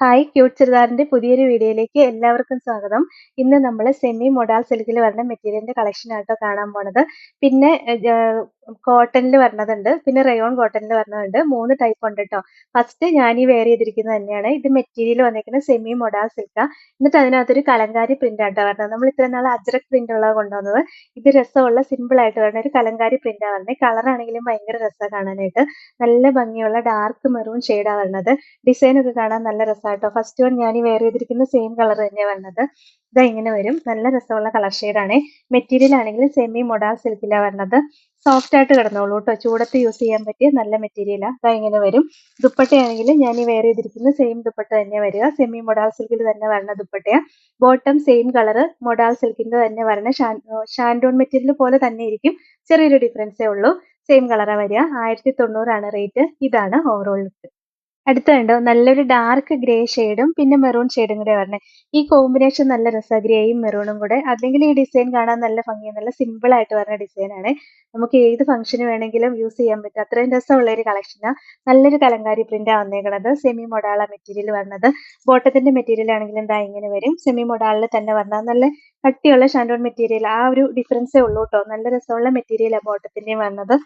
Hi cute ചുരിദാറിന്റെ പുതിയൊരു വീഡിയോയിലേക്ക് എല്ലാവർക്കും സ്വാഗതം. ഇന്ന് നമ്മൾ സെമി മൊഡാൾ സിൽക്കിൽ വരുന്ന മെറ്റീരിയലിന്റെ കളക്ഷൻ ആട്ടോ കാണാൻ പോണത്. പിന്നെ കോട്ടണിൽ വരണതുണ്ട്. പിന്നെ റയോൺ കോട്ടണിൽ വരണതുണ്ട്. മൂന്ന് ടൈപ്പ് ഉണ്ട് കേട്ടോ ഫസ്റ്റ് ഞാൻ ഈ വെയർ ചെയ്തിരിക്കുന്നത് തന്നെയാണ്. ഇത് മെറ്റീരിയൽ വന്നിരിക്കുന്നത് സെമി മൊഡാ സിൽക്ക എന്നിട്ട് അതിനകത്തൊരു കലങ്കാരി പ്രിന്റ് ആട്ടോ വരുന്നത് നമ്മൾ ഇത്ര നാൾ അജ്രക് പ്രിന്റ് ഉള്ളത് കൊണ്ടുവന്നത്. ഇത് രസമുള്ള സിമ്പിൾ ആയിട്ട് വരുന്ന ഒരു കലങ്കാരി പ്രിന്റ് ആണ് വരുന്നത് കളർ ആണെങ്കിലും ഭയങ്കര രസമാണ് കാണാനായിട്ട്. നല്ല ഭംഗിയുള്ള ഡാർക്ക് മെറൂൺ ഷെയ്ഡാണ് വരുന്നത് ഡിസൈൻ ഒക്കെ കാണാൻ നല്ല രസമാട്ടോ ഫസ്റ്റ് വൺ ഞാൻ ഈ വെയർ ചെയ്തിരിക്കുന്ന സെയിം കളർ തന്നെയാണ് വരുന്നത് ഇതാ ഇങ്ങനെ വരും? നല്ല രസമുള്ള കളർ ഷെയ്ഡാണ് മെറ്റീരിയൽ ആണെങ്കിൽ സെമി മൊഡാൾ സിൽക്കിലാണ് വരുന്നത് സോഫ്റ്റ് ആയിട്ട് കിടന്നോളൂ കേട്ടോ ചൂടത്ത് യൂസ് ചെയ്യാൻ പറ്റിയ നല്ല മെറ്റീരിയലാണ് ഇതാ ഇങ്ങനെ വരും. ദുപ്പട്ടയാണെങ്കിൽ ഞാൻ ഈ വെയർ ചെയ്തിരിക്കുന്ന സെയിം ദുപ്പട്ട തന്നെ വരിക. സെമി മൊഡാൾ സിൽക്കിൽ തന്നെ വരുന്ന ദുപ്പട്ടയാണ് ബോട്ടം സെയിം കളർ മൊഡാൾ സിൽക്കിന്റെ തന്നെ വരുന്ന ഷാൻഡോൺ മെറ്റീരിയൽ പോലെ തന്നെ ഇരിക്കും. ചെറിയൊരു ഡിഫറൻസേ ഉള്ളൂ. സെയിം കളറാണ് വരിക. ആയിരത്തി തൊണ്ണൂറാണ് റേറ്റ് ഇതാണ് ഓവറോൾ ലുക്ക് അടുത്തുണ്ടോ നല്ലൊരു ഡാർക്ക് ഗ്രേ ഷെയ്ഡും പിന്നെ മെറൂൺ ഷെയ്ഡും കൂടെ വരണേ. ഈ കോമ്പിനേഷൻ നല്ല രസമാണ് ഗ്രേയും മെറൂണും കൂടെ. അല്ലെങ്കിൽ ഈ ഡിസൈൻ കാണാൻ നല്ല ഭംഗിയാണ് നല്ല സിമ്പിൾ ആയിട്ട് വരുന്ന ഡിസൈനാണ് നമുക്ക് ഏത് ഫംഗ്ഷന് വേണമെങ്കിലും യൂസ് ചെയ്യാൻ പറ്റും. അത്രയും രസമുള്ള ഒരു കളക്ഷനാണ് നല്ലൊരു കലങ്കാരി പ്രിന്റാണ് വന്നേക്കുന്നത് സെമി മൊഡാള മെറ്റീരിയൽ വരുന്നത് ബോട്ടത്തിന്റെ മെറ്റീരിയൽ ആണെങ്കിലും എന്താ ഇങ്ങനെ വരും. സെമി മൊഡാളിൽ തന്നെ വന്നാൽ നല്ല കട്ടിയുള്ള ഷാൻഡോൺ മെറ്റീരിയൽ ആ ഒരു ഡിഫറൻസേ ഉള്ളൂ കേട്ടോ നല്ല രസമുള്ള മെറ്റീരിയലാണ് ബോട്ടത്തിന്റെയും വന്നത്.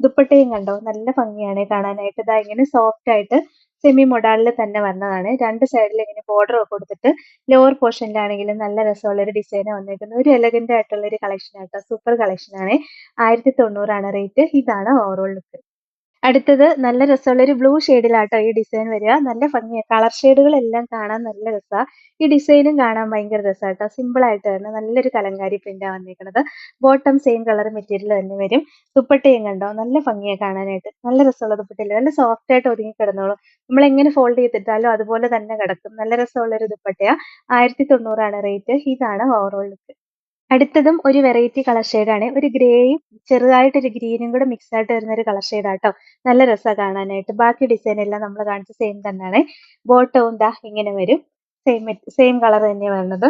ദുപ്പട്ടയും കണ്ടോ? നല്ല ഭംഗിയാണ് കാണാനായിട്ട്. ഇതാ ഇങ്ങനെ സോഫ്റ്റ് ആയിട്ട് സെമി മൊഡാളിൽ തന്നെ വന്നതാണ്. രണ്ട് സൈഡിൽ ഇങ്ങനെ ബോർഡർ കൊടുത്തിട്ട് ലോവർ പോർഷനിലാണെങ്കിലും നല്ല രസമുള്ള ഒരു ഡിസൈൻ വന്നിരിക്കുന്നത് ഒരു എലഗന്റ് ആയിട്ടുള്ള ഒരു കളക്ഷൻ ആട്ടോ സൂപ്പർ കളക്ഷൻ ആണ്. ആയിരത്തി തൊണ്ണൂറാണ് റേറ്റ് ഇതാണ് ഓവറോൾ ലുക്ക് അടുത്തത് നല്ല രസമുള്ള ഒരു ബ്ലൂ ഷെയ്ഡിലാട്ടോ ഈ ഡിസൈൻ വരിക. നല്ല ഭംഗിയാണ് കളർ ഷെയ്ഡുകളെല്ലാം കാണാൻ നല്ല രസമാണ് ഈ ഡിസൈനും കാണാൻ ഭയങ്കര രസമാട്ടോ ആയിട്ട് തന്നെ നല്ലൊരു കലങ്കാരി പ്രിന്റാണ് വന്നിരിക്കുന്നത് ബോട്ടം സെയിം കളർ മെറ്റീരിയൽ തന്നെ വരും. ദുപ്പട്ടയും കണ്ടോ? നല്ല ഭംഗിയാണ് കാണാനായിട്ട്. നല്ല രസമുള്ള ദുപ്പട്ടയില്ല? നല്ല സോഫ്റ്റ് ആയിട്ട് ഒതുങ്ങി കിടന്നോളും. നമ്മൾ എങ്ങനെ ഫോൾഡ് ചെയ്തിട്ടാലും അതുപോലെ തന്നെ കിടക്കും. നല്ല രസമുള്ള ഒരു ദുപ്പട്ടയാ. ആയിരത്തി തൊണ്ണൂറാണ് റേറ്റ് ഇതാണ് ഓവറോൾ ലുക്ക് അടുത്തതും ഒരു വെറൈറ്റി കളർ ഷെയ്ഡാണ് ഒരു ഗ്രേയും ചെറുതായിട്ട് ഒരു ഗ്രീനും കൂടെ മിക്സ് ആയിട്ട് വരുന്ന ഒരു കളർ ഷെയ്ഡാട്ടോ നല്ല രസമാണ് കാണാനായിട്ട്. ബാക്കി ഡിസൈൻ എല്ലാം നമ്മൾ കാണിച്ച സെയിം തന്നെയാണ്. ബോട്ടവും ദാ ഇങ്ങനെ വരും. സെയിം സെയിം കളർ തന്നെയാണ് വരുന്നത്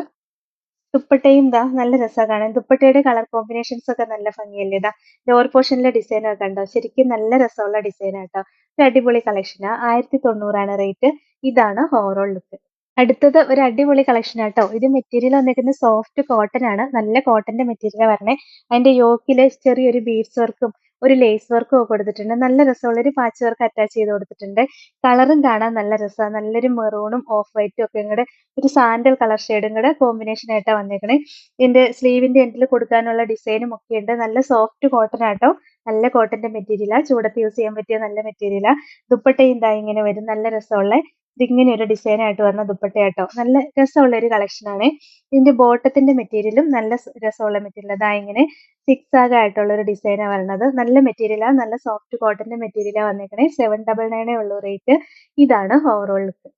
ദുപ്പട്ടയും ദാ നല്ല രസമാണ് കാണാൻ. ദുപ്പട്ടയുടെ കളർ കോമ്പിനേഷൻസ് ഒക്കെ നല്ല ഭംഗിയല്ലേ ഇതാ ലോവർ പോർഷനിലെ ഡിസൈൻ ഒക്കെ കണ്ടോ? ശരിക്കും നല്ല രസമുള്ള ഡിസൈൻ ആട്ടോ. ഒരു അടിപൊളി കളക്ഷനാണ് ആയിരത്തി തൊണ്ണൂറാണ് റേറ്റ് ഇതാണ് ഓവറോൾ ലുക്ക് അടുത്തത് ഒരു അടിപൊളി കളക്ഷൻ ആട്ടോ. ഇത് മെറ്റീരിയൽ വന്നിരിക്കുന്നത് സോഫ്റ്റ് കോട്ടൺ ആണ്. നല്ല കോട്ടന്റെ മെറ്റീരിയൽ വരണേ. അതിന്റെ യോക്കിൽ ചെറിയൊരു ബീഡ്സ് വർക്കും ഒരു ലേസ് വർക്കും ഒക്കെ കൊടുത്തിട്ടുണ്ട്. നല്ല രസമുള്ള ഒരു പാച്ച് വർക്ക് അറ്റാച്ച് ചെയ്ത് കൊടുത്തിട്ടുണ്ട്. കളറും കാണാൻ നല്ല രസമാണ് നല്ലൊരു മെറൂണും ഓഫ് വൈറ്റും ഒക്കെ ഇങ്ങോട്ട് ഒരു സാൻഡൽ കളർ ഷെയ്ഡും കൂടെ കോമ്പിനേഷൻ ആയിട്ടാണ് വന്നേക്കണേ. ഇതിന്റെ സ്ലീവിന്റെ എൻഡിൽ കൊടുക്കാനുള്ള ഡിസൈനും ഒക്കെ ഉണ്ട് നല്ല സോഫ്റ്റ് കോട്ടൺ ആട്ടോ. നല്ല കോട്ടന്റെ മെറ്റീരിയലാണ് ചൂടത്ത് യൂസ് ചെയ്യാൻ പറ്റിയ നല്ല മെറ്റീരിയലാണ് ദുപ്പട്ടയും ഇതാ ഇങ്ങനെ വരും. നല്ല രസമുള്ള. ഇതിങ്ങനെ ഒരു ഡിസൈൻ ആയിട്ട് വരുന്ന ദുപ്പട്ടയാട്ടോ നല്ല രസമുള്ള ഒരു കളക്ഷൻ ആണ്. ഇതിന്റെ ബോട്ടത്തിന്റെ മെറ്റീരിയലും നല്ല രസമുള്ള മെറ്റീരിയൽ അതാ ഇങ്ങനെ സിക്സ് ആഗ് ആയിട്ടുള്ള ഒരു ഡിസൈനാണ് വരുന്നത് നല്ല മെറ്റീരിയലാണ് നല്ല സോഫ്റ്റ് കോട്ടന്റെ മെറ്റീരിയലാണ് വന്നേക്കണേ. സെവൻ ഡബിൾ നയനേ ഉള്ളൂ റേറ്റ് ഇതാണ് ഓവറോൾ ലുക്ക്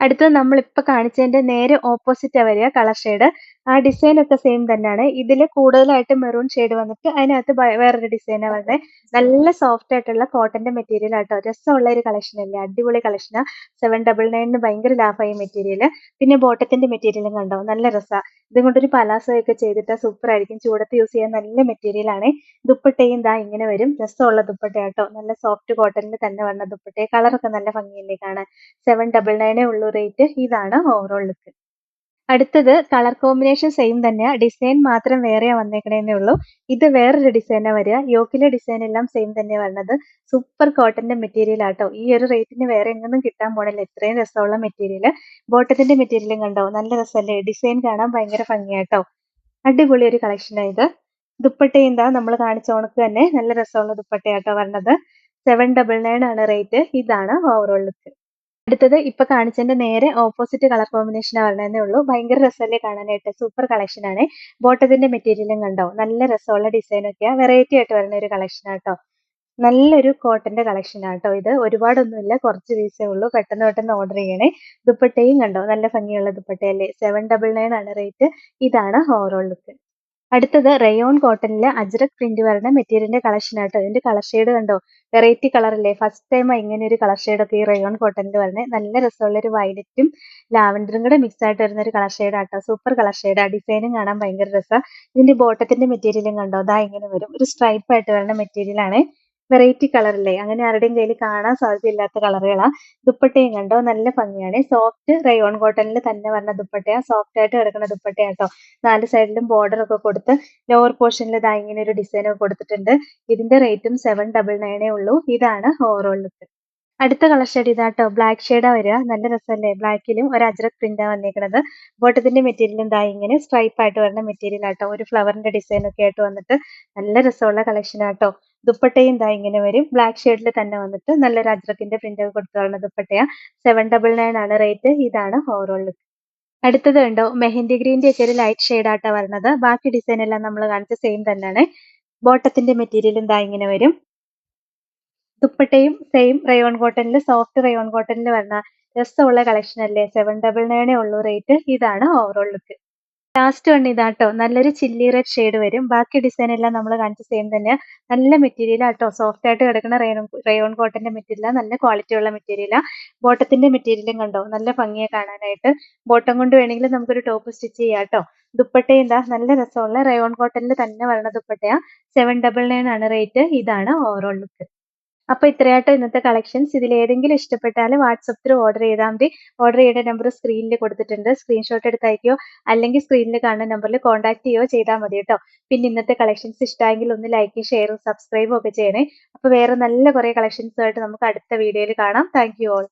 അടുത്തത് നമ്മൾ ഇപ്പൊ കാണിച്ചതിന്റെ നേരെ ഓപ്പോസിറ്റ് വരിക കളർ ഷെയ്ഡ് ആ ഡിസൈൻ ഒക്കെ സെയിം തന്നെയാണ്. ഇതിൽ കൂടുതലായിട്ട് മെറൂൺ ഷെയ്ഡ് വന്നിട്ട് അതിനകത്ത് വേറൊരു ഡിസൈനാണ് വരുന്നത് നല്ല സോഫ്റ്റ് ആയിട്ടുള്ള കോട്ടന്റെ മെറ്റീരിയൽ ആട്ടോ രസമുള്ള ഒരു കളക്ഷൻ അല്ലേ? അടിപൊളി കളക്ഷനാ സെവൻ ഡബിൾ നയനിന് ഭയങ്കര ലാഭമായ മെറ്റീരിയൽ പിന്നെ ബോട്ടത്തിന്റെ മെറ്റീരിയലും കണ്ടോ? നല്ല രസമാണ് ഇതും കൊണ്ടൊരു പലാസോ ഒക്കെ ചെയ്തിട്ട് സൂപ്പർ ആയിരിക്കും. ചൂടത്ത് യൂസ് ചെയ്യാൻ നല്ല മെറ്റീരിയൽ ആണ്. ദുപ്പട്ടയും ദാ ഇങ്ങനെ വരും. രസമുള്ള ദുപ്പട്ടയാട്ടോ നല്ല സോഫ്റ്റ് കോട്ടണിൽ തന്നെ വന്ന ദുപ്പട്ടയെ. കളറൊക്കെ നല്ല ഭംഗിയല്ലേ കാണാൻ? സെവൻ ഡബിൾ നയനേ ഉള്ളൂ റേറ്റ് ഇതാണ് ഓവറോൾ ലുക്ക് അടുത്തത് കളർ കോമ്പിനേഷൻ സെയിം തന്നെയാണ് ഡിസൈൻ മാത്രം വേറെയാ വന്നേക്കണേന്നേ ഉള്ളൂ. ഇത് വേറൊരു ഡിസൈനാ വരിക. യോക്കിലെ ഡിസൈൻ എല്ലാം സെയിം തന്നെ വരുന്നത് സൂപ്പർ കോട്ടന്റെ മെറ്റീരിയൽ ആട്ടോ ഈ ഒരു റേറ്റിന് വേറെ എങ്ങൊന്നും കിട്ടാൻ പോണില്ല. ഇത്രയും രസമുള്ള മെറ്റീരിയൽ ബോട്ടത്തിന്റെ മെറ്റീരിയലും കണ്ടോ? നല്ല രസമല്ലേ ഡിസൈൻ കാണാൻ ഭയങ്കര ഭംഗിയാട്ടോ അടിപൊളി ഒരു കളക്ഷനാണ് ഇത്. ദുപ്പട്ട എന്താ നമ്മൾ കാണിച്ച ഉണക്ക് തന്നെ. നല്ല രസമുള്ള ദുപ്പട്ടയാട്ടോ വരുന്നത് സെവൻ ഡബിൾ നയൻ ആണ് റേറ്റ് ഇതാണ് ഓവറോൾ ലുക്ക് അടുത്തത് ഇപ്പൊ കാണിച്ചതിന്റെ നേരെ ഓപ്പോസിറ്റ് കളർ കോമ്പിനേഷൻ വരണേ ഉള്ളൂ. ഭയങ്കര രസമല്ലേ കാണാനായിട്ട്. സൂപ്പർ കളക്ഷൻ ആണ്. ബോട്ടത്തിന്റെ മെറ്റീരിയലും കണ്ടോ? നല്ല രസമുള്ള ഡിസൈൻ ഒക്കെയാ. വെറൈറ്റി ആയിട്ട് വരുന്ന ഒരു കളക്ഷൻ ആട്ടോ നല്ലൊരു കോട്ടന്റെ കളക്ഷൻ ആട്ടോ ഇത്. ഒരുപാടൊന്നുമില്ല. കുറച്ച് പീസേ ഉള്ളൂ. പെട്ടെന്ന് പെട്ടെന്ന് ഓർഡർ ചെയ്യണേ. ദുപ്പട്ടയും കണ്ടോ? നല്ല ഭംഗിയുള്ള ദുപ്പട്ടയല്ലേ? സെവൻ ഡബിൾ നയൻ ആണ് റേറ്റ് ഇതാണ് ഓവറോൾ ലുക്ക് അടുത്തത് റയോൺ കോട്ടണിൽ അജ്രക് പ്രിന്റ് വരുന്ന മെറ്റീരിയലിന്റെ കളക്ഷൻ ആട്ടോ. ഇതിന്റെ കളർ ഷെയ്ഡ് കണ്ടോ? വെറൈറ്റി കളറല്ലേ ഫസ്റ്റ് ടൈം ഇങ്ങനെ ഒരു കളർ ഷെയ്ഡ് ഒക്കെ ഈ റയോൺ കോട്ടണിൽ വരുന്നത് നല്ല രസമുള്ള ഒരു വയലറ്റും ലാവൻഡറും കൂടെ മിക്സ് ആയിട്ട് വരുന്ന ഒരു കളർ ഷെയ്ഡ് ആട്ടോ സൂപ്പർ കളർ ഷെയ്ഡ് ഡിസൈനും കാണാൻ ഭയങ്കര രസം. ഇതിന്റെ ബോട്ടത്തിന്റെ മെറ്റീരിയലും കണ്ടോ? അതാ ഇങ്ങനെ വരും. ഒരു സ്ട്രൈപ്പ് ആയിട്ട് വരുന്ന മെറ്റീരിയൽ ആണ്. വെറൈറ്റി കളറല്ലേ? അങ്ങനെ ആരുടെയും കയ്യിൽ കാണാൻ സാധ്യതയില്ലാത്ത കളറുകളാ. ദുപ്പട്ടയും കണ്ടോ? നല്ല ഭംഗിയാണ്. സോഫ്റ്റ് റയോൺ കോട്ടണിൽ തന്നെ വരുന്ന ദുപ്പട്ടയാ. സോഫ്റ്റ് ആയിട്ട് കിടക്കുന്ന ദുപ്പട്ടയാട്ടോ നാല് സൈഡിലും ബോർഡർ ഒക്കെ കൊടുത്ത് ലോവർ പോർഷനിൽ ഇതാ ഇങ്ങനെ ഒരു ഡിസൈൻ ഒക്കെ കൊടുത്തിട്ടുണ്ട്. ഇതിന്റെ റേറ്റും സെവൻ ഡബിൾ നയനേ ഉള്ളൂ. ഇതാണ് ഓവറോൾ ലുക്ക്. അടുത്ത കളർ ഷെയ്ഡ് ഇതാട്ടോ ബ്ലാക്ക് ഷെയ്ഡാ വരിക നല്ല രസമല്ലേ ബ്ലാക്കിലും ഒരു അജ്രക് പ്രിന്റാ വന്നേക്കുന്നത് ബോട്ടത്തിന്റെ മെറ്റീരിയൽ എന്താ ഇങ്ങനെ സ്ട്രൈപ്പ് ആയിട്ട് വരുന്ന മെറ്റീരിയൽ ആട്ടോ ഒരു ഫ്ലവറിന്റെ ഡിസൈൻ ഒക്കെ ആയിട്ട് വന്നിട്ട് നല്ല രസമുള്ള കളക്ഷൻ ആട്ടോ ദുപ്പട്ടയും ദാ ഇങ്ങനെ വരും. ബ്ലാക്ക് ഷെയ്ഡിൽ തന്നെ വന്നിട്ട് നല്ലൊരു അജ്രക്കിന്റെ പ്രിന്റ് ഒക്കെ കൊടുത്തു വരുന്ന ദുപ്പട്ടയാ. സെവൻ ഡബിൾ നയൻ ആണ് റേറ്റ് ഇതാണ് ഓവറോൾ ലുക്ക് അടുത്തത് ഉണ്ടോ മെഹന്തി ഗ്രീന്റെ ഒക്കെ ഒരു ലൈറ്റ് ഷെയ്ഡ് ആട്ടാ വരുന്നത് ബാക്കി ഡിസൈൻ എല്ലാം നമ്മൾ കാണിച്ച സെയിം തന്നെയാണ്. ബോട്ടത്തിന്റെ മെറ്റീരിയലും ദാ ഇങ്ങനെ വരും. ദുപ്പട്ടയും സെയിം റയോൺ കോട്ടണിൽ സോഫ്റ്റ് റയോൺ കോട്ടണിൽ വരുന്ന രസമുള്ള കളക്ഷൻ അല്ലേ? സെവൻ ഡബിൾ നയനേ ഉള്ളൂ റേറ്റ് ഇതാണ് ഓവറോൾ ലുക്ക് ലാസ്റ്റ് വൺ ഇതാട്ടോ. നല്ലൊരു ചില്ലി റെഡ് ഷെയ്ഡ് വരും. ബാക്കി ഡിസൈൻ എല്ലാം നമ്മൾ കാണിച്ച സെയിം തന്നെ. നല്ല മെറ്റീരിയൽ ആട്ടോ സോഫ്റ്റ് ആയിട്ട് കിടക്കുന്ന റയോൺ റയോൺ കോട്ടന്റെ മെറ്റീരിയൽ നല്ല ക്വാളിറ്റി ഉള്ള മെറ്റീരിയൽ ബോട്ടത്തിന്റെ മെറ്റീരിയലും കണ്ടോ? നല്ല ഭംഗിയെ കാണാനായിട്ട്. ബോട്ടം കൊണ്ട് വേണമെങ്കിൽ നമുക്കൊരു ടോപ്പ് സ്റ്റിച്ച് ചെയ്യാം കേട്ടോ ദുപ്പട്ട എന്താ? നല്ല രസമുള്ള റയോൺ കോട്ടനിൽ തന്നെ വരണ ദുപ്പട്ടയാ. സെവൻ ഡബിൾ നയൻ ആണ് റേറ്റ് ഇതാണ് ഓവറോൾ ലുക്ക് അപ്പൊ ഇത്രയാട്ടോ ഇന്നത്തെ കളക്ഷൻസ് ഇതിൽ ഏതെങ്കിലും ഇഷ്ടപ്പെട്ടാൽ വാട്സപ്പ് ഓർഡർ ചെയ്താൽ മതി. ഓർഡർ ചെയ്യേണ്ട നമ്പർ സ്ക്രീനിൽ കൊടുത്തിട്ടുണ്ട്. സ്ക്രീൻഷോട്ട് എടുത്ത് അയക്കുകയോ അല്ലെങ്കിൽ സ്ക്രീനിൽ കാണുന്ന നമ്പറിൽ കോൺടാക്ട് ചെയ്യുകയോ ചെയ്താൽ മതി കേട്ടോ പിന്നെ ഇന്നത്തെ കളക്ഷൻസ് ഇഷ്ടമായെങ്കിൽ ഒന്ന് ലൈക്കും ഷെയറും സബ്സ്ക്രൈബും ഒക്കെ ചെയ്യണേ. അപ്പൊ വേറെ നല്ല കുറെ കളക്ഷൻസ് ആയിട്ട് നമുക്ക് അടുത്ത വീഡിയോയിൽ കാണാം. Thank all